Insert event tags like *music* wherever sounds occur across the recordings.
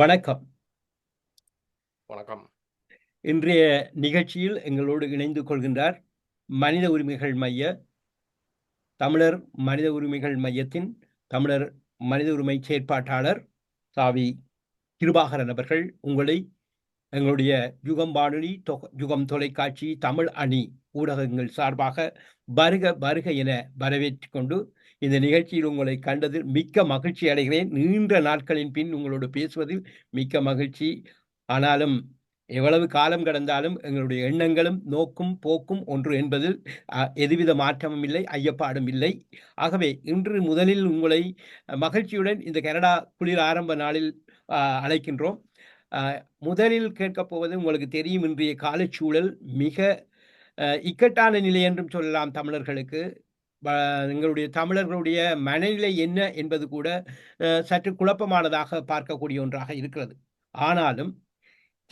வணக்கம். வணக்கம். இன்றைய நிகழ்ச்சியில் எங்களோடு இணைந்து கொள்கின்றார், மனித உரிமைகள் மைய தமிழர் மனித உரிமைகள் மையத்தின் தமிழர் மனித உரிமை செயற்பாட்டாளர் சாவி கிருபாகரன் அவர்கள். உங்களை எங்களுடைய யுகம் வானொலி, யுகம் தொலைக்காட்சி, தமிழ் அணி ஊடகங்கள் சார்பாக வருக வருக என வரவேற்றுக் கொண்டு, இந்த நிகழ்ச்சியில் உங்களை கண்டதில் மிக்க மகிழ்ச்சி அடைகிறேன். நீண்ட நாட்களின் பின் உங்களோடு பேசுவதில் மிக்க மகிழ்ச்சி. ஆனாலும் எவ்வளவு காலம் கடந்தாலும் எங்களுடைய எண்ணங்களும், நோக்கும், போக்கும் ஒன்று என்பதில் எதுவித மாற்றமும் இல்லை, ஐயப்பாடும் இல்லை. ஆகவே இன்று முதலில் உங்களை மகிழ்ச்சியுடன் இந்த கனடா குளிர் ஆரம்ப நாளில் அழைக்கின்றோம். முதலில் கேட்கப் போவது உங்களுக்கு தெரியும் இன்றைய காலச்சூழல் மிக இக்கட்டான நிலை என்றும் சொல்லலாம் தமிழர்களுக்கு. ப எங்களுடைய தமிழர்களுடைய மனநிலை என்ன என்பது கூட சற்று குழப்பமானதாக பார்க்கக்கூடிய ஒன்றாக இருக்கிறது. ஆனாலும்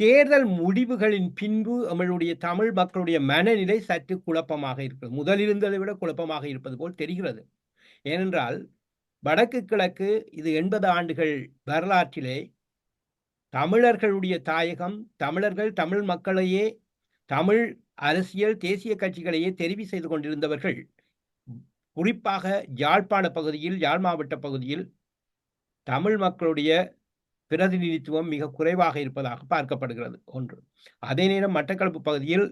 தேர்தல் முடிவுகளின் பின்பு நம்மளுடைய தமிழ் மக்களுடைய மனநிலை சற்று குழப்பமாக இருக்கிறது. முதல் இருந்ததை விட குழப்பமாக இருப்பது போல் தெரிகிறது. ஏனென்றால் வடக்கு கிழக்கு இது 80 ஆண்டுகள் வரலாற்றிலே தமிழர்களுடைய தாயகம், தமிழர்கள் தமிழ் மக்களையே தமிழ் அரசியல் தேசிய கட்சிகளையே தெரிவு செய்து கொண்டிருந்தவர்கள். குறிப்பாக யாழ்ப்பாண பகுதியில், யாழ் மாவட்ட பகுதியில் தமிழ் மக்களுடைய பிரதிநிதித்துவம் மிக குறைவாக இருப்பதாக பார்க்கப்படுகிறது ஒன்று. அதே நேரம் மட்டக்களப்பு பகுதியில்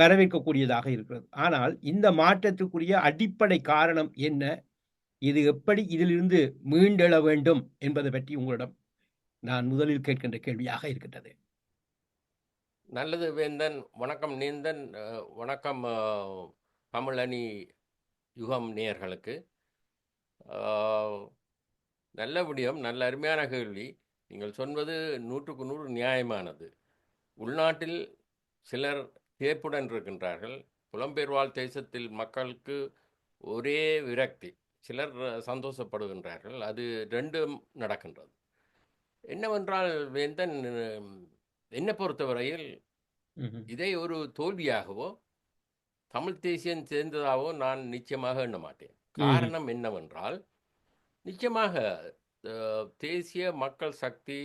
வரவேற்கக்கூடியதாக இருக்கிறது. ஆனால் இந்த மாற்றத்திற்குரிய அடிப்படை காரணம் என்ன? இது எப்படி இதிலிருந்து மீண்டெழ வேண்டும் என்பதை பற்றி உங்களிடம் நான் முதலில் கேட்கின்ற கேள்வியாக இருக்கின்றது. நல்லது வேந்தன். வணக்கம் நீந்தன் வணக்கம் அ தமிழ் அணி யுகம் நேயர்களுக்கு. நல்ல விடயம், நல்ல அருமையான கேள்வி. நீங்கள் சொல்வது 100க்கு 100 நியாயமானது. உள்நாட்டில் சிலர் திகைப்புடன் இருக்கின்றார்கள். புலம்பெயர் வாழ் தேசத்தில் மக்களுக்கு ஒரே விரக்தி. சிலர் சந்தோஷப்படுகின்றார்கள். அது 2ம் நடக்கின்றது. என்னவென்றால் வேந்தன் என்னை பொறுத்தவரையில். இதை ஒரு தோல்வியாகவோ, தமிழ் தேசியம் சேர்ந்ததாகவோ நான் நிச்சயமாக எண்ண மாட்டேன். காரணம் என்னவென்றால், நிச்சயமாக தேசிய மக்கள் சக்தி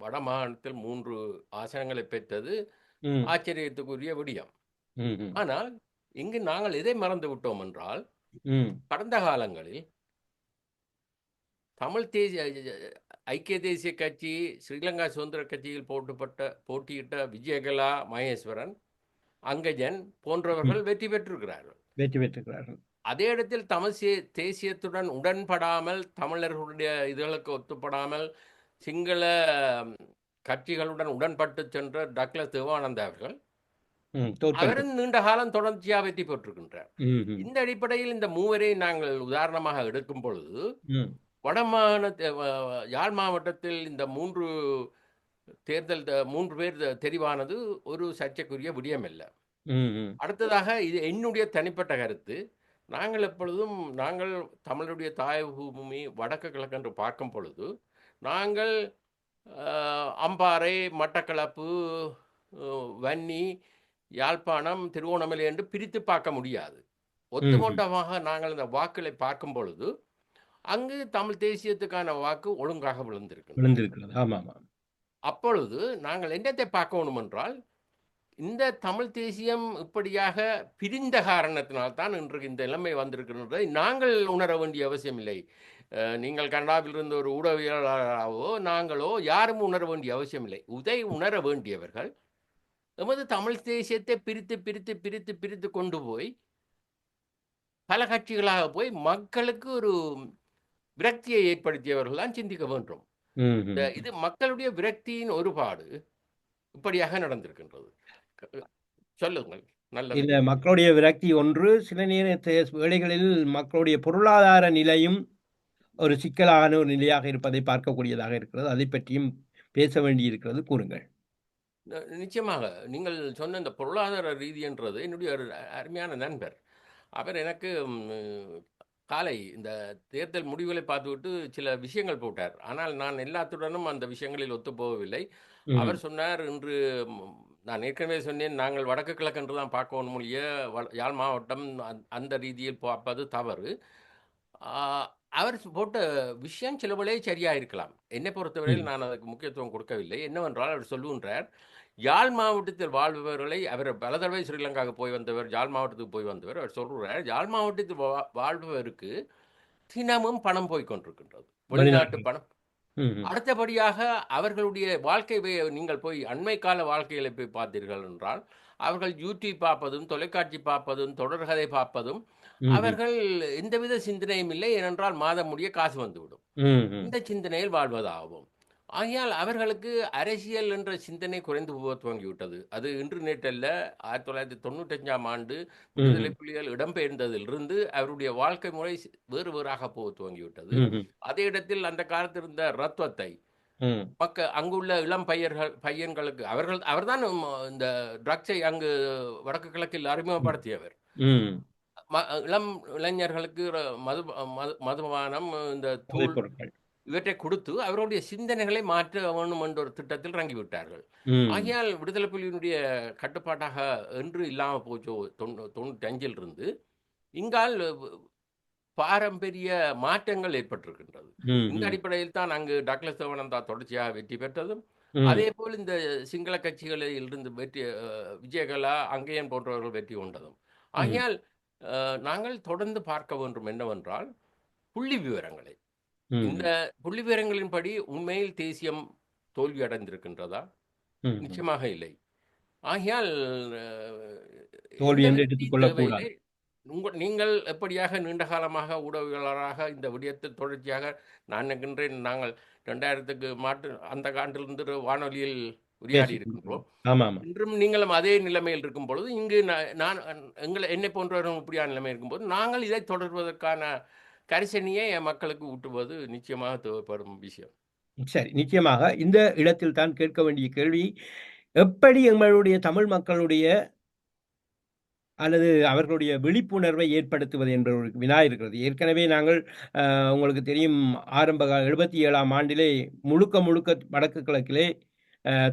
வடமாகாணத்தில் 3 ஆசனங்களை பெற்றது. ஆச்சரியத்துக்குரிய விடயம். ஆனால் இங்கு நாங்கள் எதை மறந்து விட்டோம் என்றால். கடந்த காலங்களில் தமிழ் தேசிய ஐக்கிய தேசிய கட்சி, ஸ்ரீலங்கா சுதந்திர கட்சியில் போட்டுப்பட்ட போட்டியிட்ட விஜயகலா மகேஸ்வரன், அங்கஜன் போன்றவர்கள் வெற்றி பெற்றிருக்கிறார்கள். வெற்றி பெற்றிருக்கிறார்கள். அதே இடத்தில் தமிழ் தேசியத்துடன் உடன்படாமல், தமிழர்களுடைய இதுகளுக்கு ஒத்துப்படாமல், சிங்கள கட்சிகளுடன் உடன்பட்டு சென்ற டக்ளஸ் தேவானந்தா அவர்கள், அவரும் நீண்ட காலம் தொடர்ச்சியா வெற்றி பெற்றிருக்கின்றார். இந்த அடிப்படையில் இந்த மூவரை நாங்கள் உதாரணமாக எடுக்கும் பொழுது, ம். வடமாகாண வ யாழ் மாவட்டத்தில் இந்த 3 தேர்தல் 3 பேர் தெரிவானது ஒரு சர்ச்சைக்குரிய விடயம். ம்ஹ்ம். அடுத்ததாக இது என்னுடைய தனிப்பட்ட கருத்து. நாங்கள் எப்பொழுதும் நாங்கள் தமிழுடைய தாய் பூமி வடக்கு கிழக்கு என்று பார்க்கும் பொழுது, நாங்கள் அம்பாறை, மட்டக்களப்பு, வன்னி, யாழ்ப்பாணம், திருகோணமலை என்று பிரித்து பார்க்க முடியாது. ஒட்டுமொத்தமாக நாங்கள் இந்த வாக்குகளை பார்க்கும் பொழுது, அங்கு தமிழ் தேசியத்துக்கான வாக்கு ஒழுங்காக விழுந்திருக்கின்றது. விழுந்திருக்கிறது. ஆமாமா. அப்பொழுது நாங்கள் என்னத்தை பார்க்கணும் என்றால், இந்த தமிழ் தேசியம் இப்படியாக பிரிந்த காரணத்தினால் தான் இன்றைக்கு இந்த நிலைமை வந்திருக்கின்றதை நாங்கள் உணர வேண்டிய அவசியம் இல்லை. நீங்கள் கனடாவில் இருந்த ஒரு ஊடகவியலாளராகவோ, நாங்களோ யாரும் உணர வேண்டிய அவசியம் இல்லை. உதை உணர வேண்டியவர்கள், எமது தமிழ் தேசியத்தை பிரித்து, பிரித்து, பிரித்து, பிரித்து கொண்டு போய், பல கட்சிகளாக போய் மக்களுக்கு ஒரு விரக்தியை ஏற்படுத்தியவர்கள் தான் சிந்திக்க வேண்டும். இந்த. இது மக்களுடைய விரக்தியின் ஒரு பாடு இப்படியாக நடந்திருக்கின்றது. சொல்லுங்கள். இல்ல மக்களுடைய விரக்தி ஒன்று. சில நேர தே வேளைகளில் மக்களுடைய பொருளாதார நிலையும் ஒரு சிக்கலான ஒரு நிலையாக இருப்பதை பார்க்கக்கூடியதாக இருக்கிறது. அதைப் பற்றியும் பேச வேண்டியிருக்கிறது. கூறுங்கள். நிச்சயமாக. நீங்கள் சொன்ன இந்த பொருளாதார ரீதி என்றது என்னுடைய ஒரு அருமையான நண்பர். அவர் எனக்கு காலை இந்த தேர்தல் முடிவுகளை பார்த்துவிட்டு சில விஷயங்கள் போட்டார். ஆனால் நான் எல்லாத்துடனும் அந்த விஷயங்களில் ஒத்துப்போகவில்லை. ம். அவர் சொன்னார், "இன்று நான் ஏற்கனவே சொன்னேன், நாங்கள் வடக்கு கிழக்கு என்று தான் பார்க்கணும் ஒழிய, வ யாழ் மாவட்டம் அந் அந்த ரீதியில் பார்ப்பது தவறு. அவர் போட்ட விஷயம் சிலவளே சரியா இருக்கலாம் என்னை பொறுத்தவரையில் நான் அதுக்கு முக்கியத்துவம் கொடுக்கவில்லை என்னவென்றால் அவர் சொல்லுகின்றார் யாழ் மாவட்டத்தில் வாழ்பவர்களை அவர் பல தடவை ஸ்ரீலங்காவுக்கு போய் வந்தவர் யாழ் மாவட்டத்துக்கு போய் வந்தவர் அவர் சொல்றார் யாழ் மாவட்டத்தில் வா- வாழ்பவருக்கு தினமும் பணம் போய் கொண்டிருக்கின்றது. வெளிநாட்டு பணம். அடுத்தபடியாக அவர்களுடைய வாழ்க்கை நீங்கள் போய் அண்மை கால வாழ்க்கைகளை போய் பார்த்தீர்கள் என்றால் அவர்கள் யூடியூப் பார்ப்பதும் தொலைக்காட்சி பார்ப்பதும் தொடர்கதை பார்ப்பதும் அவர்கள் எந்தவித சிந்தனையும் இல்லை ஏனென்றால் மாதம் முடிய காசு வந்துவிடும். இந்த சிந்தனையில் வாழ்வதாகும். ஆகையால் அவர்களுக்கு அரசியல் என்ற சிந்தனை குறைந்து போக துவங்கிவிட்டது அது இன்டர்நெட் அல்ல ஆயிரத்தி தொள்ளாயிரத்தி தொண்ணூற்றஞ்சாம் ஆண்டு விடுதலை புலிகள் இடம்பெயர்ந்ததிலிருந்து அவருடைய வாழ்க்கை முறை வேறு வேறாக போக துவங்கிவிட்டது. அதே இடத்தில் அந்த காலத்தில் இருந்த ரத்வத்தை ம். மக்க அங்குள்ள இளம் பையர்கள் பையன்களுக்கு அவர்கள் அவர்தான் இந்த ட்ரக்ஸை அங்கு வடக்கு கிழக்கில் அறிமுகப்படுத்தியவர் இளம் இளைஞர்களுக்கு மது மது- மதுபானம் இந்த தூள். இவற்றை கொடுத்து அவருடைய சிந்தனைகளை மாற்ற வேண்டும் என்ற ஒரு திட்டத்தில் இறங்கிவிட்டார்கள். ஆகையால் விடுதலை புலியினுடைய கட்டுப்பாட்டாக என்று இல்லாமல் போச்சோ தொண்ணூ தொண்ணூற்றி அஞ்சில் இருந்து இங்கால் பாரம்பரிய மாற்றங்கள் ஏற்பட்டிருக்கின்றது இந்த. அடிப்படையில் தான் அங்கு டக்ளஸ் தேவானந்தா தொடர்ச்சியாக வெற்றி பெற்றதும். அதே போல் இந்த சிங்கள கட்சிகளில் இருந்து வெற்றி விஜயகலா அங்கேயன் போன்றவர்கள் வெற்றி கொண்டதும் ஆகையால் நாங்கள் தொடர்ந்து பார்க்க வேண்டும் என்னவென்றால் புள்ளி விவரங்களை ம். இந்த புள்ளி விவரங்களின்படி உண்மையில் தேசியம் தோல்வி அடைந்திருக்கின்றதா ம். நிச்சயமாக இல்லை ஆகையால் அஹ், தோல்வி எந்த என்று விதத்தில் எடுத்துக்கொள்ளக் கூடாது. தேவையில்லை. உங்கள் நீங்கள் எப்படியாக நீண்ட காலமாக ஊடகவியலாளராக இந்த விடயத்தில் தொடர்ச்சியாக நான் நினைக்கின்றேன் நாங்கள் ரெண்டாயிரத்துக்கு மாற்று அந்த ஆண்டிலிருந்து வானொலியில் உரையாடி இருக்கின்றோம் ஆமா ஆமா இன்றும் நீங்களும் அதே நிலைமையில் இருக்கும் பொழுது இங்கு நா- நான் எங்களை என்னை போன்றவரும் இப்படியான நிலைமை இருக்கும்போது நாங்கள் இதை தொடர்வதற்கான கரிசனியை என் மக்களுக்கு ஊட்டுவது நிச்சயமாக தேவைப்படும் விஷயம். சரி நிச்சயமாக. இந்த இடத்தில் தான் கேட்க வேண்டிய கேள்வி எப்படி எங்களுடைய தமிழ் மக்களுடைய அல்லது அவர்களுடைய விழிப்புணர்வை ஏற்படுத்துவது என்ற ஒரு வினா இருக்கிறது. ஏற்கனவே நாங்கள் உங்களுக்கு தெரியும் ஆரம்ப எழுபத்தி ஏழாம் ஆண்டிலே முழுக்க முழுக்க வடக்கு கிழக்கிலே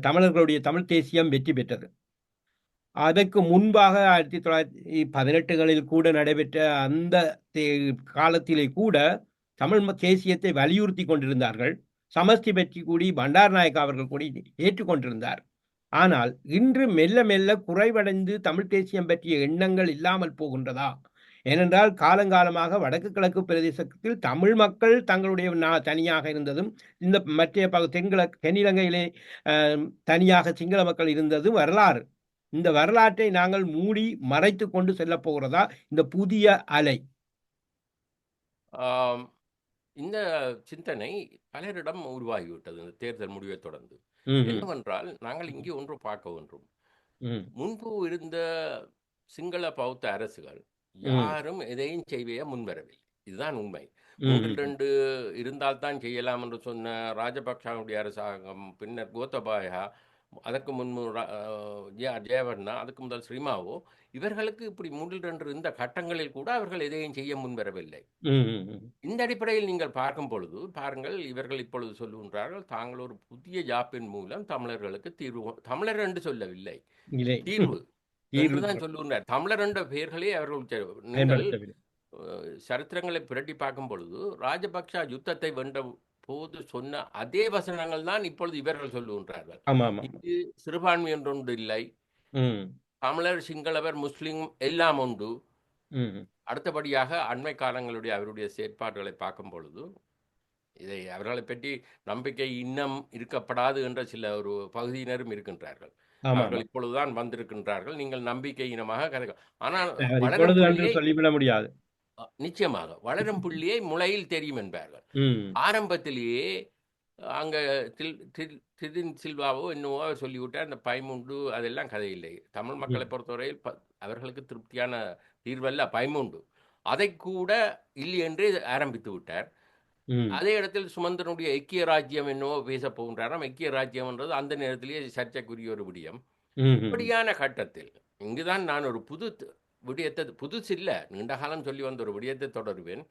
தமிழர்களுடைய தமிழ் தேசியம் வெற்றி பெற்றது. அதற்கு முன்பாக ஆயிரத்தி தொள்ளாயிரத்தி பதினெட்டுகளில் கூட நடைபெற்ற அந்த தே- காலத்திலே கூட தமிழ் ம- தேசியத்தை வலியுறுத்தி கொண்டிருந்தார்கள். சமஸ்தி பற்றி கூடி பண்டார் நாயக் அவர்கள் கூடி ஏற்றுக்கொண்டிருந்தார் ஆனால் இன்று மெல்ல மெல்ல குறைவடைந்து தமிழ் தேசியம் பற்றிய எண்ணங்கள் இல்லாமல் போகின்றதா? ஏனென்றால் காலங்காலமாக வடக்கு கிழக்கு பிரதேசத்தில் தமிழ் மக்கள் தங்களுடைய நா- தனியாக இருந்ததும் இந்த மற்ற ப- தென்கிழக்கு தென்னிலங்கையிலே தனியாக சிங்கள மக்கள் இருந்ததும் வரலாறு. இந்த வரலாற்றை நாங்கள் மூடி மறைத்து கொண்டு செல்லப் போகிறதா இந்த புதிய அலை? இந்த சிந்தனை பலரிடம் உருவாகிவிட்டது இந்த தேர்தல் முடிவை தொடர்ந்து. என்னவென்றால் நாங்கள் இங்கே ஒன்று பார்க்க வேண்டும் ம், முன்பு இருந்த சிங்கள பௌத்த அரசுகள். யாரும் எதையும் செய்ய முன்வரவில்லை. இதுதான் உண்மை. ரெண்டு இருந்தால் தான் செய்யலாம் என்று சொன்ன ராஜபக்சாவுடைய அரசாங்கம் பின்னர் கோத்தபாயா அதற்கு முன்பு ஜெயவர்ணா அதுக்கு முதல் ஸ்ரீமாவோ இவர்களுக்கு இப்படி மூன்றில் ரெண்டு இருந்த கட்டங்களில் கூட அவர்கள் எதையும் செய்ய முன்வரவில்லை. இந்த அடிப்படையில் நீங்கள் பார்க்கும் பொழுது பாருங்கள் இவர்கள் இப்பொழுது சொல்லுகின்றார்கள் தாங்கள் ஒரு புதிய ஜாப்பின் மூலம் தமிழர்களுக்கு தீர்வு தமிழர் என்று சொல்லவில்லை. தீர்வு. *laughs* என்றுதான் சொல்லுகின்றார். தமிழர் என்ற பெயர்களே அவர்கள் நீங்கள் சரித்திரங்களை புரட்டி பார்க்கும் பொழுது ராஜபக்ஷ யுத்தத்தை வென்ற போது சொன்ன அதே வசனங்கள் தான் இப்பொழுது இவர்கள் சொல்லுகின்றார்கள். இங்கு சிறுபான்மை என்றொன்று இல்லை. தமிழர் சிங்களவர் முஸ்லிம் எல்லாம் உண்டு. அடுத்தபடியாக அண்மை காலங்களுடைய அவருடைய செயற்பாடுகளை பார்க்கும் பொழுது இதை அவர்களை பற்றி நம்பிக்கை இன்னும் இருக்கப்படாது என்ற சில ஒரு பகுதியினரும் இருக்கின்றார்கள். அவர்கள் இப்பொழுதுதான் வந்திருக்கின்றார்கள். நீங்கள் நம்பிக்கை இனமாக கதை ஆனால் சொல்லிவிட முடியாது. நிச்சயமாக. வளரும் புள்ளியை முளையில் தெரியும் என்பார்கள். ஆரம்பத்திலேயே அங்க தில் சில்வாவோ என்னவோ அவர் சொல்லிவிட்டார் அந்த பயமுண்டு அதெல்லாம் கதையில்லை தமிழ் மக்களை பொறுத்தவரையில் அவர்களுக்கு திருப்தியான தீர்வல்ல பயமுண்டு அதை கூட இல்லை என்றே ஆரம்பித்து விட்டார். அதே இடத்தில் சுமந்திரனுடைய ஐக்கிய ராஜ்யம் என்னவோ பேசப் போகின்றாராம். ஐக்கிய ராஜ்யம் என்றது அந்த நேரத்திலேயே சர்ச்சைக்குரிய ஒரு விடயம். இப்படியான கட்டத்தில் இங்குதான் நான் ஒரு புது விடயத்தை புதுசு இல்லை. நீண்ட காலம் சொல்லி வந்த ஒரு விடயத்தை தொடருவேன்.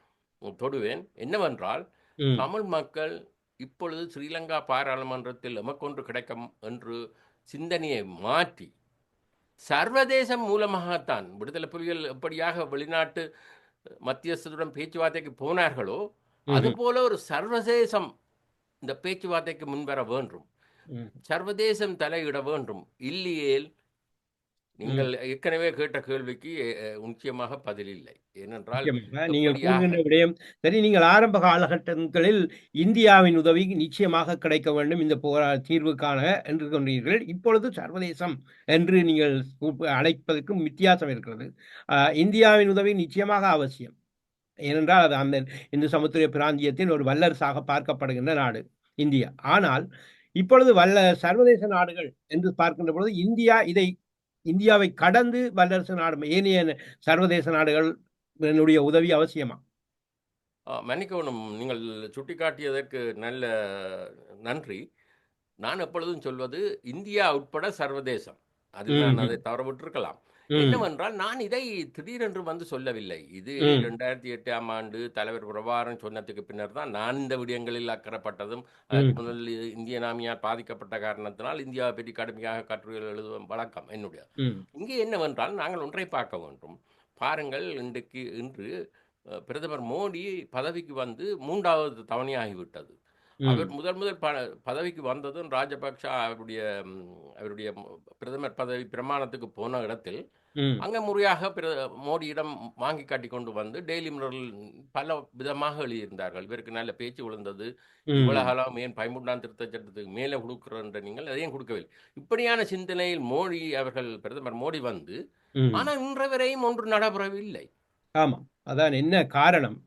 தொடுவேன். என்னவென்றால் தமிழ் மக்கள் இப்பொழுது ஸ்ரீலங்கா பாராளுமன்றத்தில் எமக்கொன்று கிடைக்கும் என்று சிந்தனையை மாற்றி சர்வதேசம் மூலமாகத்தான் விடுதலை புலிகள் எப்படியாக வெளிநாட்டு மத்தியஸ்தருடன் பேச்சுவார்த்தைக்கு போனார்களோ. அதுபோல ஒரு சர்வதேசம் இந்த பேச்சுவார்த்தைக்கு முன்வர வேண்டும். சர்வதேசம் தலையிட வேண்டும். இல்லையேல் நீங்கள் ஏற்கனவே கேட்ட கேள்விக்கு நிச்சயமாக பதில் இல்லை. ஏனென்றால் நீங்கள் கூறுகின்ற விடயம் சரி நீங்கள் ஆரம்ப காலகட்டங்களில் இந்தியாவின் உதவி நிச்சயமாக கிடைக்க வேண்டும். இந்த போரா தீர்வுக்கான என்று கொண்டீர்கள் இப்பொழுது சர்வதேசம் என்று நீங்கள் அழைப்பதற்கும் வித்தியாசம் இருக்கிறது. இந்தியாவின் உதவி நிச்சயமாக அவசியம். ஏனென்றால் அது அந்த இந்து சமுத்திர பிராந்தியத்தின் ஒரு வல்லரசாக பார்க்கப்படுகின்ற நாடு இந்தியா. ஆனால் இப்பொழுது வல்ல சர்வதேச நாடுகள் என்று பார்க்கின்ற பொழுது இந்தியா இதை இந்தியாவை கடந்து வல்லரசு நாடு ஏனைய சர்வதேச நாடுகள் என்னுடைய உதவி அவசியமா? ஆ, மன்னிக்கவும் நீங்கள் சுட்டிக்காட்டியதற்கு நல்ல நன்றி. நான் எப்பொழுதும் சொல்வது இந்தியா உட்பட சர்வதேசம். அதில் நான். அதை தவற விட்டிருக்கலாம் ம், என்னவென்றால் நான் இதை திடீரென்று வந்து சொல்லவில்லை. இது. இரண்டாயிரத்தி எட்டாம் ஆண்டு தலைவர் பிரபாகரன் சொன்னதுக்கு பின்னர் தான் நான் இந்த விடயங்களில் அக்கறைப்பட்டதும் அதற்கு. முதல் இந்திய நாமியால் பாதிக்கப்பட்ட காரணத்தினால் இந்தியாவை பற்றி கடுமையாக கட்டுரைகள் எழுதும் வழக்கம் என்னுடைய. இங்கே என்னவென்றால் நாங்கள் ஒன்றை பார்க்க வேண்டும். பாருங்கள் இன்றைக்கு இன்று பிரதமர் மோடி பதவிக்கு வந்து மூன்றாவது தவணையாகிவிட்டது. அவர் முதல் முதல் ப பதவிக்கு வந்ததும் ராஜபக்ஷ அவருடைய அவருடைய பிரதமர் பதவி பிரமாணத்துக்கு போன இடத்தில் ம், அங்கே முறையாக பிர மோடியிடம் வாங்கி காட்டி கொண்டு வந்து டெய்லி மிரரில் பல விதமாக எழுதியிருந்தார்கள். இவருக்கு நல்ல பேச்சு விழுந்தது. இவ்வளவு காலம் ஏன் பதிமூன்றாம் திருத்த சட்டத்துக்கு மேலே கொடுக்குறன்ற நீங்கள் அதையும் கொடுக்கவில்லை. இப்படியான சிந்தனையில் மோடி அவர்கள் பிரதமர் மோடி வந்து. ஆனால் இன்று வரையும் ஒன்று நடைபெறவில்லை. ஆமாம் அதான் என்ன காரணம்?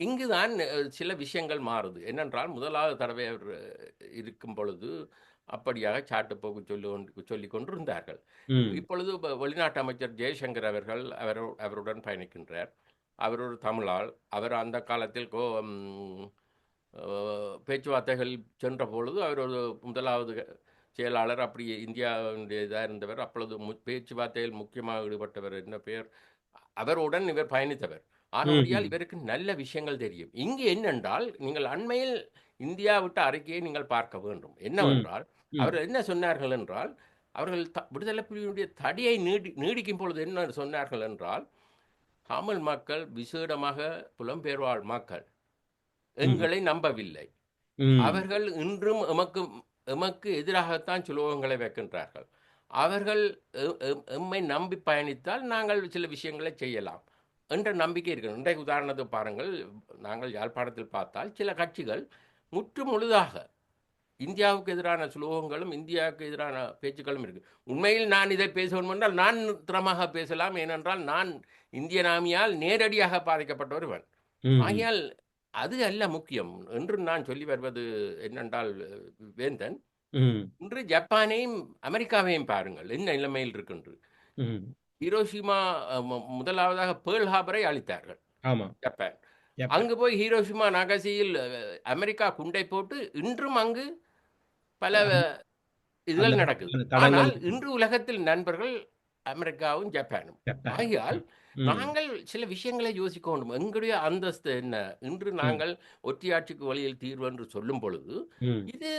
இங்குதான் சில விஷயங்கள் மாறுது. என்னென்றால் முதலாவது தடவை அவர் இருக்கும் பொழுது அப்படியாக சாட்டுப்போக்கு சொல்லி கொண்டு சொல்லி கொண்டிருந்தார்கள். இப்பொழுது வெளிநாட்டு அமைச்சர் ஜெய்சங்கர் அவர்கள் அவர் அவருடன் பயணிக்கின்றார். அவர் ஒரு தமிழாள் அவர் அந்த காலத்தில் கோ பேச்சுவார்த்தைகள் சென்ற பொழுது அவர் ஒரு முதலாவது செயலாளர். அப்படி இந்தியாவுடைய இதாக இருந்தவர். அப்பொழுது மு பேச்சுவார்த்தையில் முக்கியமாக ஈடுபட்டவர் என்ன பெயர்? அவருடன் இவர் பயணித்தவர். ம். இவருக்கு நல்ல விஷயங்கள் தெரியும். இங்கு என்னென்றால் நீங்கள் அண்மையில் இந்தியா விட்ட அறிக்கையை நீங்கள் பார்க்க வேண்டும். என்னவென்றால். அவர் என்ன சொன்னார்கள் என்றால் அவர்கள் த- விடுதலை புலிகளுடைய தடையை நீடி நீடிக்கும் பொழுது என்ன சொன்னார்கள் என்றால் தமிழ் மக்கள் விசேடமாக புலம்பெயர்வாழ் மக்கள். எங்களை நம்பவில்லை. அவர்கள் இன்றும் எமக்கு எமக்கு எதிராகத்தான் சுலோகங்களை வைக்கின்றார்கள். அவர்கள் எம்மை நம்பி பயணித்தால் நாங்கள் சில விஷயங்களை செய்யலாம் என்ற நம்பிக்கை இருக்கு இன்றைக்கு உதாரணத்தை பாருங்கள் நாங்கள் யாழ்ப்பாணத்தில் பார்த்தால் சில கட்சிகள் முற்று முழுதாக இந்தியாவுக்கு எதிரான சுலோகங்களும் இந்தியாவுக்கு எதிரான பேச்சுக்களும் இருக்கு. உண்மையில் நான் இதை பேச வேண்டும் என்றால் நான் திறமாக பேசலாம். ஏனென்றால் நான் இந்திய நாமியால் நேரடியாக பாதிக்கப்பட்ட ஒருவன். ஆகையால் அது அல்ல முக்கியம். என்று நான் சொல்லி வருவது என்னென்றால் வேந்தன். இன்று ஜப்பானையும் அமெரிக்காவையும் பாருங்கள். என்ன நிலைமையில் இருக்கின்று. ஹீரோஷிமா முதலாவதாக பேர்ல் ஹார்பரை அழித்தார்கள். ஜப்பான். அங்கு போய் ஹீரோஷிமா நகசியில் அமெரிக்கா குண்டை போட்டு இன்றும் அங்கு பல இதுகள் நடக்குது தடங்கள் ஆனால் இன்று உலகத்தில் நண்பர்கள் அமெரிக்காவும் ஜப்பானும் ஜப்பான். ஆகையால். நாங்கள் சில விஷயங்களை யோசிக்க வேண்டும். எங்களுடைய அந்தஸ்து என்ன? இன்று நாங்கள் ஒற்றையாட்சிக்கு வழியில் தீர்வு என்று சொல்லும் பொழுது. இது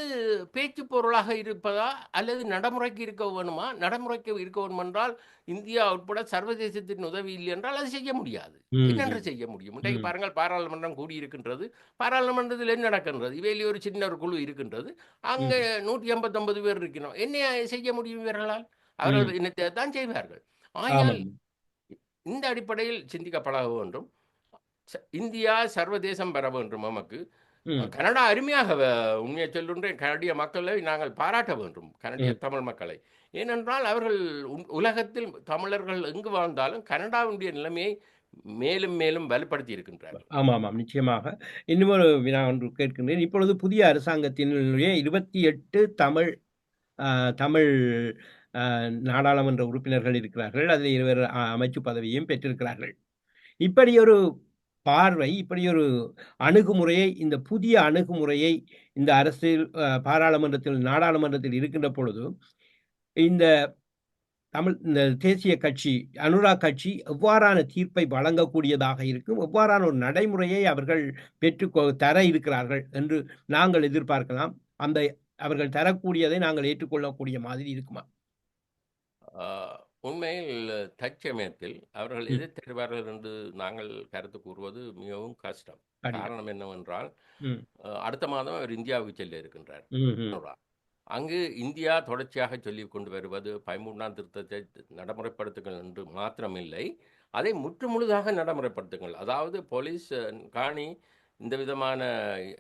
பேச்சு பொருளாக இருப்பதா அல்லது நடைமுறைக்கு இருக்க வேணுமா? நடைமுறைக்கு இருக்க வேண்டும் என்றால் இந்தியா உட்பட சர்வதேசத்தின் உதவி இல்லை என்றால் அது செய்ய முடியாது. என்னென்று செய்ய முடியும்? இன்றைக்கு. பாருங்கள் பாராளுமன்றம் கூடியிருக்கின்றது. பாராளுமன்றத்தில் என்ன நடக்கின்றது? இவையில் ஒரு சின்ன ஒரு குழு இருக்கின்றது. அங்கே நூற்றி ஐம்பத்தொன்பது பேர் இருக்கிறோம். என்ன செய்ய முடியும் இவர்களால்? அவர்கள் என்னத்தை தான் செய்வார்கள். ஆமாம். இந்த அடிப்படையில் சிந்திக்கப்பட வேண்டும் இந்தியா சர்வதேசம் பெற வேண்டும் நமக்கு. கனடா அருமையாக உண்மையை சொல்லுன்றேன். கனடிய மக்களை நாங்கள் பாராட்ட வேண்டும். கனடிய. தமிழ் மக்களை. ஏனென்றால் அவர்கள் உலகத்தில் தமிழர்கள் எங்கு வாழ்ந்தாலும் கனடாவுடைய நிலைமையை மேலும் மேலும் வலுப்படுத்தி இருக்கின்றார்கள். ஆமாம் ஆமாம் நிச்சயமாக. இன்னும் ஒரு வினா ஒன்று கேட்கின்றேன். இப்பொழுது புதிய அரசாங்கத்தினுடைய இருபத்தி எட்டு தமிழ் தமிழ் நாடாளுமன்ற உறுப்பினர்கள் இருக்கிறார்கள். அதில் இருவர் அமைச்சு பதவியும் பெற்றிருக்கிறார்கள். இப்படி ஒரு பார்வை இப்படி ஒரு அணுகுமுறையை இந்த புதிய அணுகுமுறையை இந்த அரசியல் பாராளுமன்றத்தில் நாடாளுமன்றத்தில் இருக்கின்ற பொழுது இந்த தமிழ் இந்த தேசிய கட்சி அனுராக் கட்சி எவ்வாறான தீர்ப்பை வழங்கக்கூடியதாக இருக்கும் எவ்வாறான ஒரு நடைமுறையை அவர்கள் பெற்று தர இருக்கிறார்கள் என்று நாங்கள் எதிர்பார்க்கலாம். அந்த அவர்கள் தரக்கூடியதை நாங்கள் ஏற்றுக்கொள்ளக்கூடிய மாதிரி இருக்குமா? உண்மையில் தற்சமயத்தில் அவர்கள் ம். எதை தருவார்கள் என்று நாங்கள் கருத்து கூறுவது மிகவும் கஷ்டம். காரணம் என்னவென்றால் அடுத்த மாதம் அவர் இந்தியாவுக்கு செல்ல இருக்கின்றார். அங்கு இந்தியா தொடர்ச்சியாக சொல்லிக் கொண்டு வருவது பதிமூன்றாம் திருத்தத்தை நடைமுறைப்படுத்துங்கள் என்று மாத்திரமில்லை அதை முற்றுமுழுதாக நடைமுறைப்படுத்துங்கள் அதாவது போலீஸ் காணி இந்த விதமான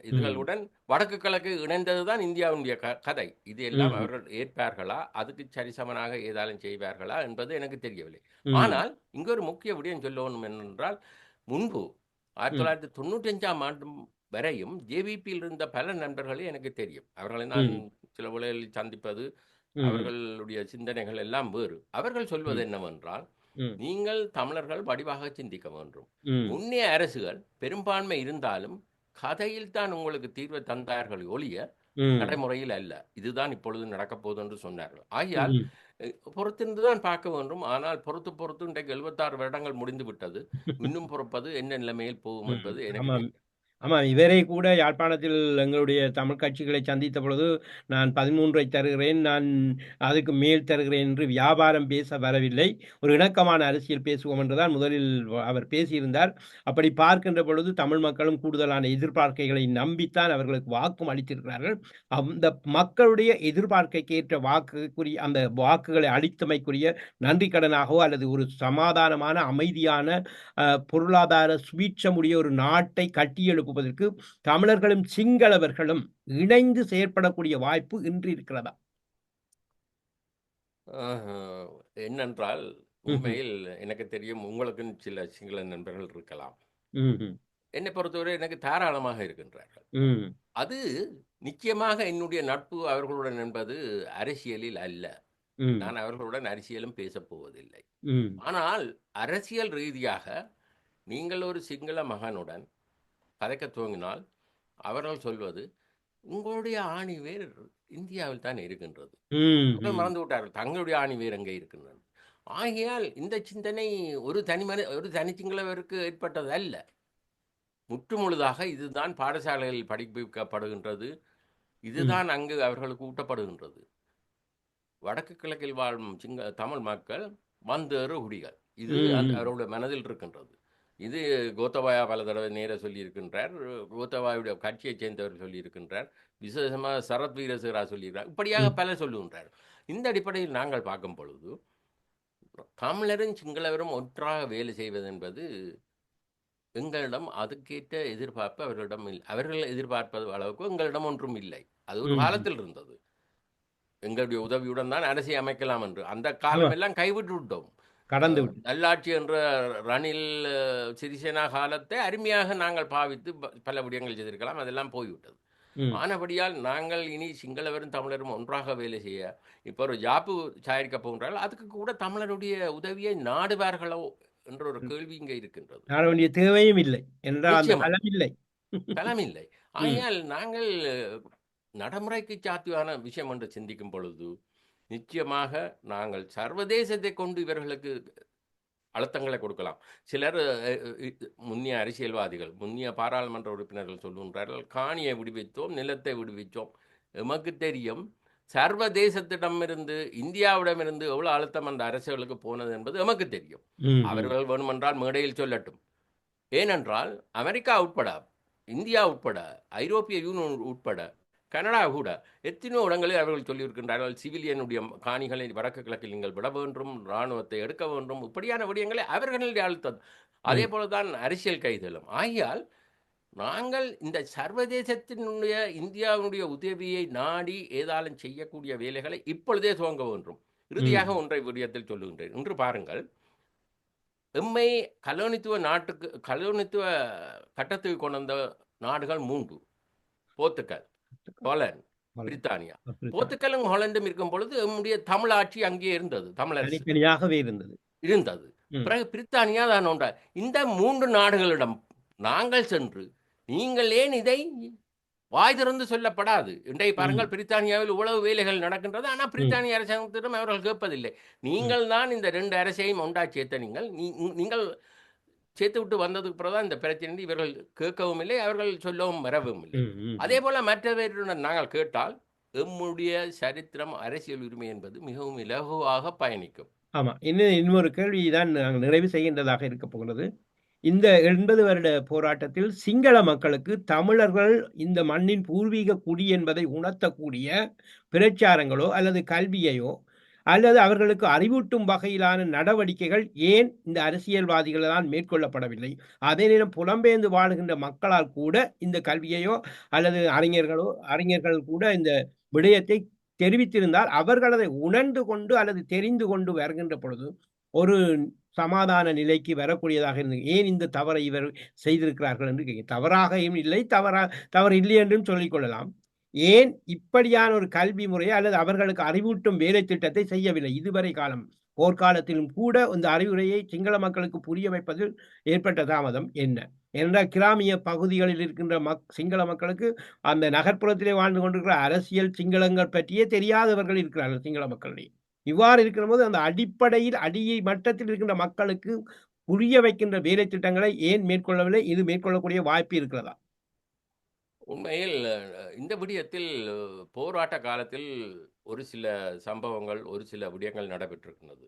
இதுகளுடன் வடக்கு கிழக்கு இணைந்ததுதான் இந்தியாவுடைய க- கதை இது எல்லாம். அவர்கள் ஏற்பார்களா அதுக்கு சரிசமனாக ஏதாலும் செய்வார்களா என்பது எனக்கு தெரியவில்லை. ஆனால் இங்க ஒரு முக்கிய விடயம் சொல்லணும் என்னென்றால் முன்பு ஆயிரத்தி. தொள்ளாயிரத்தி தொண்ணூற்றி அஞ்சாம் ஆண்டு வரையும் ஜேவிபியில் இருந்த பல நண்பர்களே எனக்கு தெரியும் அவர்களை நான். சில உலகில் சந்திப்பது. அவர்களுடைய சிந்தனைகள் எல்லாம் வேறு அவர்கள் சொல்வது. என்னவென்றால். நீங்கள் தமிழர்கள் வடிவாக சிந்திக்க வேண்டும். ம். முன்னைய அரசுகள் பெரும்பான்மை இருந்தாலும் கதையில் தான் உங்களுக்கு தீர்வை தந்தார்கள் ஒழிய. நடைமுறையில் அல்ல. இதுதான் இப்பொழுது நடக்கப் போகுது என்று சொன்னார்கள். ஆகையால் பொறுத்திருந்து தான் பார்க்க வேண்டும். ஆனால் பொறுத்து பொறுத்து இன்றைக்கு எழுபத்தாறு வருடங்கள் முடிந்து விட்டது. *laughs* இன்னும் பொறுப்பது என்ன நிலைமையில் போகும். என்பது எனக்கு ஆமாம். இவரை கூட யாழ்ப்பாணத்தில் எங்களுடைய தமிழ் கட்சிகளை சந்தித்த பொழுது நான் பதிமூன்றை தருகிறேன் நான் அதுக்கு மேல் தருகிறேன் என்று வியாபாரம் பேச வரவில்லை ஒரு இணக்கமான அரசியல் பேசுவோம் என்றுதான் முதலில் அவர் பேசியிருந்தார் அப்படி பார்க்கின்ற பொழுது தமிழ் மக்களும் கூடுதலான எதிர்பார்க்கைகளை நம்பித்தான் அவர்களுக்கு வாக்கும் அளித்திருக்கிறார்கள் அந்த மக்களுடைய எதிர்பார்க்கைக்கு ஏற்ற வாக்குக்குரிய அந்த வாக்குகளை அளித்தமைக்குரிய நன்றி கடனாகவோ அல்லது ஒரு சமாதானமான அமைதியான பொருளாதார சுபீட்சமுடைய ஒரு நாட்டை கட்டியெழு கட்டியெழுப்புவதற்கு தமிழர்களும் சிங்களவர்களும் இணைந்து செயற்படக்கூடிய வாய்ப்பு இன்று இருக்கிறதா? என்னென்றால் உண்மையில் எனக்கு தெரியும் உங்களுக்கும் சில சிங்கள நண்பர்கள் இருக்கலாம். என்னை பொறுத்தவரை எனக்கு தாராளமாக இருக்கின்றார்கள். அது நிச்சயமாக என்னுடைய நட்பு அவர்களுடன் என்பது அரசியலில் அல்ல. நான் அவர்களுடன் அரசியலும் பேசப் போவதில்லை. ம், ஆனால் அரசியல் ரீதியாக நீங்கள் ஒரு சிங்கள மகனுடன் கதைக்க துவங்கினால் அவர்கள் சொல்வது உங்களுடைய ஆணி வேர் இந்தியாவில் தான் இருக்கின்றது. மறந்து விட்டார்கள் தங்களுடைய ஆணி வேர் எங்கே இருக்கின்றது. ஆகையால் இந்த சிந்தனை ஒரு தனி மனி ஒரு தனி சிங்களவருக்கு ஏற்பட்டது அல்ல. முற்றுமுழுதாக இதுதான் பாடசாலைகளில் படிப்பிக்கப்படுகின்றது. இதுதான் அங்கு அவர்களுக்கு ஊட்டப்படுகின்றது. வடக்கு கிழக்கில் வாழும் சிங்க தமிழ் மக்கள் வந்தேறு குடிகள். இது. அவருடைய மனதில் இருக்கின்றது. இது கோத்தபாயா பல தடவை நேர சொல்லியிருக்கின்றார். கோத்தபாயுடைய கட்சியைச் சேர்ந்தவர் சொல்லியிருக்கின்றார். விசேஷமாக சரத் வீரசேகரா சொல்லியிருக்கிறார். இப்படியாக ம். பலர் சொல்லுகின்றார். இந்த அடிப்படையில் நாங்கள் பார்க்கும் பொழுது தமிழரும் சிங்களவரும் ஒன்றாக வேலை செய்வது என்பது எங்களிடம் அதுக்கேற்ற எதிர்பார்ப்பு அவர்களிடம் இல்லை அவர்கள் எதிர்பார்ப்பது அளவுக்கு எங்களிடம் ஒன்றும் இல்லை. அது ஒரு. காலத்தில் இருந்தது. எங்களுடைய உதவியுடன் தான் அரசை அமைக்கலாம் என்று. அந்த காலம் எல்லாம் கைவிட்டு விட்டோம் கடந்து நல்லாட்சி என்ற ரணில் சிறிசேனா காலத்தை அருமையாக நாங்கள் பாவித்து பல விடயங்கள் செய்திருக்கலாம் அதெல்லாம் போய்விட்டது. ஆனபடியால் நாங்கள் இனி சிங்களவரும் தமிழரும் ஒன்றாக வேலை செய்ய இப்போ ஒரு ஜாப்பு தயாரிக்க போகின்றால் அதுக்கு கூட தமிழருடைய உதவியை நாடுவார்களோ என்ற ஒரு கேள்வி இங்கே இருக்கின்றது. நாட தேவையும் இல்லை என்றால் இல்லை பலமில்லை. ஆகையால் நாங்கள் நடைமுறைக்கு சாத்தியமான விஷயம் என்று சிந்திக்கும் பொழுது நிச்சயமாக நாங்கள் சர்வதேசத்தை கொண்டு இவர்களுக்கு அழுத்தங்களை கொடுக்கலாம். சிலர் முன்னிய அரசியல்வாதிகள் முன்னிய பாராளுமன்ற உறுப்பினர்கள் சொல்லுகின்றார்கள் காணியை விடுவித்தோம் நிலத்தை விடுவித்தோம். எமக்கு தெரியும் சர்வதேசத்திடமிருந்து இந்தியாவிடமிருந்து எவ்வளவு அழுத்தம் அந்த அரசுகளுக்கு போனது என்பது எமக்கு தெரியும். அவர்கள் வேணுமென்றால் மேடையில் சொல்லட்டும். ஏனென்றால் அமெரிக்கா உட்பட இந்தியா உட்பட ஐரோப்பிய யூனியன் உட்பட கனடா கூட எத்தனையோ இடங்களில் அவர்கள் சொல்லியிருக்கின்றார்கள் சிவிலியனுடைய காணிகளை வடக்கு கிழக்கில் நீங்கள் விட வேண்டும் இராணுவத்தை எடுக்க வேண்டும் இப்படியான விடயங்களை அவர்களுடைய அழுத்தம் அதே போலதான் அரசியல் கைதலும் ஆகையால் நாங்கள் இந்த சர்வதேசத்தினுடைய இந்தியாவுடைய உதவியை நாடி ஏதாலும் செய்யக்கூடிய வேலைகளை இப்பொழுதே துவங்க வேண்டும். இறுதியாக ஒன்றை விடயத்தில் சொல்லுகின்றேன். இன்று பாருங்கள். எம்மை கலோனித்துவ நாட்டுக்கு கலோனித்துவ கட்டத்துக்கு கொண்டு வந்த நாடுகள் மூன்று. போர்த்துக்கல் ஹாலந்து பிரித்தானியா. போர்த்துக்கலும் ஹாலண்டும் இருக்கும் பொழுது நம்முடைய தமிழாட்சி அங்கே இருந்தது தமிழரசு. இருந்தது. இருந்தது. பிறகு பிரித்தானியா தான் ஒன்றா இந்த மூன்று நாடுகளிடம் நாங்கள் சென்று நீங்கள் ஏன் இதை வாய் திறந்து சொல்லப்படாது? இன்றைய பாருங்கள் பிரித்தானியாவில் இவ்வளவு வேலைகள் நடக்கின்றது. ஆனால் பிரித்தானிய அரசாங்கத்திடம் அவர்கள் கேட்பதில்லை. நீங்கள் தான் இந்த ரெண்டு அரசையும் ஒன்றா சேர்த்த நீங்கள். நீங்கள் சேர்த்து விட்டு வந்ததுக்கு பிறகு தான் இந்த பிரச்சனை இவர்கள் கேட்கவும் இல்லை அவர்கள் சொல்லவும் வரவும் இல்லை. அதே போல மற்றவருடன் நாங்கள் கேட்டால் எம்முடைய சரித்திரம் அரசியல் உரிமை என்பது மிகவும் இலகுவாக பயணிக்கும் ஆமா. இன்னும் இன்னொரு கேள்வி தான் நாங்கள் நிறைவு செய்கின்றதாக இருக்கப் போகிறது. இந்த 80 வருட போராட்டத்தில் சிங்கள மக்களுக்கு தமிழர்கள் இந்த மண்ணின் பூர்வீக குடி என்பதை உணர்த்தக்கூடிய பிரச்சாரங்களோ அல்லது கல்வியையோ அல்லது அவர்களுக்கு அறிவூட்டும் வகையிலான நடவடிக்கைகள் ஏன் இந்த அரசியல்வாதிகளால் மேற்கொள்ளப்படவில்லை? அதே நேரம் புலம்பெயர்ந்து வாழுகின்ற மக்களால் கூட இந்த கல்வியையோ அல்லது அறிஞர்களோ அறிஞர்கள் கூட இந்த விடயத்தை தெரிவித்திருந்தால் அவர்கள் அதை உணர்ந்து கொண்டு அல்லது தெரிந்து கொண்டு வருகின்ற பொழுது ஒரு சமாதான நிலைக்கு வரக்கூடியதாக இருந்தது. ஏன் இந்த தவறை இவர் செய்திருக்கிறார்கள் என்று கேட்கிறேன். தவறாகவும் இல்லை, தவறா தவறு இல்லை என்றும் சொல்லிக்கொள்ளலாம் ஏன் இப்படியான ஒரு கல்வி முறையை அல்லது அவர்களுக்கு அறிவூட்டும் வேலை திட்டத்தை செய்யவில்லை இதுவரை காலம்? போர்க்காலத்திலும் கூட இந்த அறிவுரையை சிங்கள மக்களுக்கு புரிய வைப்பதில் ஏற்பட்ட தாமதம் என்ன? ஏனென்றால் கிராமிய பகுதிகளில் இருக்கின்ற மக் சிங்கள மக்களுக்கு அந்த நகர்ப்புறத்திலே வாழ்ந்து கொண்டிருக்கிற அரசியல் சிங்களங்கள் பற்றியே தெரியாதவர்கள் இருக்கிறார்கள் சிங்கள மக்களிடையே. இவ்வாறு இருக்கிறபோது அந்த அடிப்படையில் அடியை மட்டத்தில் இருக்கின்ற மக்களுக்கு புரிய வைக்கின்ற வேலை திட்டங்களை ஏன் மேற்கொள்ளவில்லை? இது மேற்கொள்ளக்கூடிய வாய்ப்பு இருக்கிறதா? உண்மையில் இந்த விடயத்தில் போராட்ட காலத்தில் ஒரு சில சம்பவங்கள், ஒரு சில விடயங்கள்.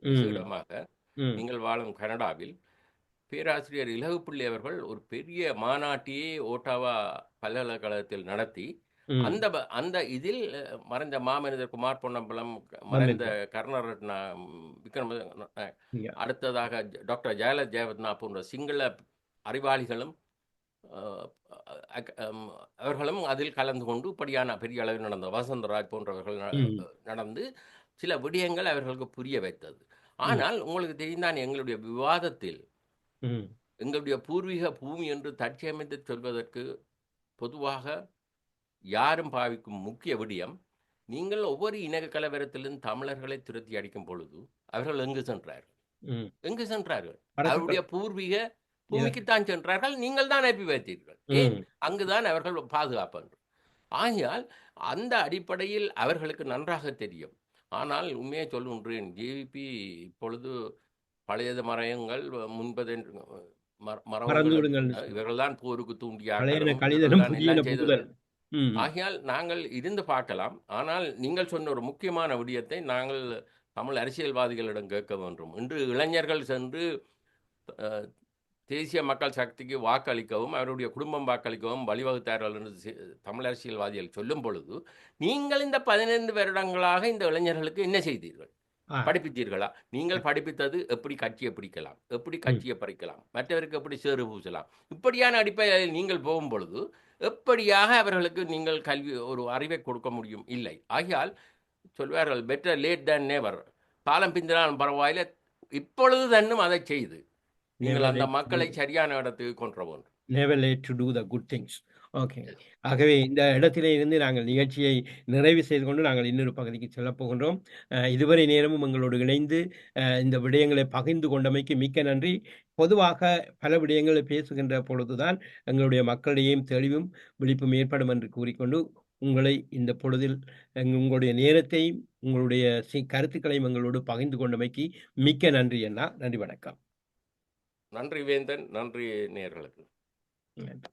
விசேடமாக ம். நீங்கள் வாழும் கனடாவில் பேராசிரியர் இலகுப்பிள்ளை அவர்கள் ஒரு பெரிய மாநாட்டையே ஓட்டாவா பல்கலைக்கழகத்தில் நடத்தி. அந்த அந்த இதில் மறைந்த மாமனிதர் குமார் பொன்னம்பலம், மறைந்த. கருணாரட்னா விக்ரம. அடுத்ததாக டாக்டர் ஜெயலலிதா ஜெயவர்தனா போன்ற சிங்கள அறிவாளிகளும் அவர்களும் அதில் கலந்து கொண்டு இப்படியான பெரிய அளவில் நடந்த வசந்தராஜ் போன்றவர்கள். நடந்து சில விடயங்கள் அவர்களுக்கு புரிய வைத்தது. ஆனால் உங்களுக்கு தெரியும் தான் எங்களுடைய விவாதத்தில். எங்களுடைய பூர்வீக பூமி என்று தற்சமயத்து சொல்வதற்கு பொதுவாக யாரும் பாவிக்கும் முக்கிய விடயம், நீங்கள் ஒவ்வொரு இன கலவரத்திலும் தமிழர்களை துரத்தி அடிக்கும் பொழுது, அவர்கள் எங்கு சென்றார்கள்? எங்கு சென்றார்கள்? அவருடைய பூர்வீக பூமிக்குத்தான் சென்றார்கள். நீங்கள் தான் அனுப்பி வைத்தீர்கள். அங்குதான் அவர்கள் பாதுகாப்பு என்று. ஆகையால் அந்த அடிப்படையில் அவர்களுக்கு நன்றாக தெரியும். ஆனால் உண்மையை சொல்கின்றேன், ஜேவிபி இப்பொழுது பழையது மறையுங்கள், முன்பது. இவர்கள் தான் போருக்கு தூண்டிய பழையன ஆட்களும், கழிதலும் இவர்கள் தான் புதியன எல்லாம் புகுதல். செய்தவர்கள். ம். ஆகையால் நாங்கள் இருந்து பார்க்கலாம். ஆனால் நீங்கள் சொன்ன ஒரு முக்கியமான விடயத்தை நாங்கள் தமிழ் அரசியல்வாதிகளிடம் கேட்க வேண்டும். இன்று இளைஞர்கள் சென்று தேசிய மக்கள் சக்திக்கு வாக்களிக்கவும், அவருடைய குடும்பம் வாக்களிக்கவும் வழிவகுத்தார்கள் என்று தமிழ் அரசியல்வாதிகள் சொல்லும் பொழுது, நீங்கள் இந்த 15 வருடங்களாக இந்த இளைஞர்களுக்கு என்ன செய்தீர்கள்? படிப்பித்தீர்களா? நீங்கள் படிப்பித்தது எப்படி கட்சியை பிடிக்கலாம்? எப்படி. கட்சியை பறிக்கலாம்? மற்றவருக்கு எப்படி சேறு பூசலாம்? இப்படியான அடிப்படையில் நீங்கள் போகும்பொழுது, எப்படியாக அவர்களுக்கு நீங்கள் கல்வி ஒரு அறிவை கொடுக்க முடியும்? இல்லை. ஆகையால் சொல்வார்கள் பெட்டர் லேட் தேன் நெவர். காலம் பிந்தினாலும் பரவாயில்லை. இப்பொழுது தன்னும் அதைச் செய்து, நீங்கள் அந்த மக்களை. சரியான இடத்துக்கு கொண்டு. Never late to do the good things. Okay. ஆகவே இந்த இடத்திலே இருந்து நாங்கள் நிகழ்ச்சியை நிறைவு செய்து கொண்டு நாங்கள் இன்னொரு பகுதிக்கு செல்லப் போகின்றோம். இதுவரை நேரமும் எங்களோடு இணைந்து இந்த விடயங்களை பகிர்ந்து கொண்டமைக்கு மிக்க நன்றி. பொதுவாக பல விடயங்களை பேசுகின்ற பொழுதுதான் எங்களுடைய மக்களிடையேயும் தெளிவும், விழிப்பும் ஏற்படும் என்று கூறிக்கொண்டு, உங்களை இந்த பொழுதில் உங்களுடைய நேரத்தையும், உங்களுடைய கருத்துக்களையும் எங்களோடு பகிர்ந்து கொண்டமைக்கு மிக்க நன்றி அண்ணா. நன்றி வணக்கம். நன்றி வேந்தன். நன்றி நேர்களுக்கு நன்றி.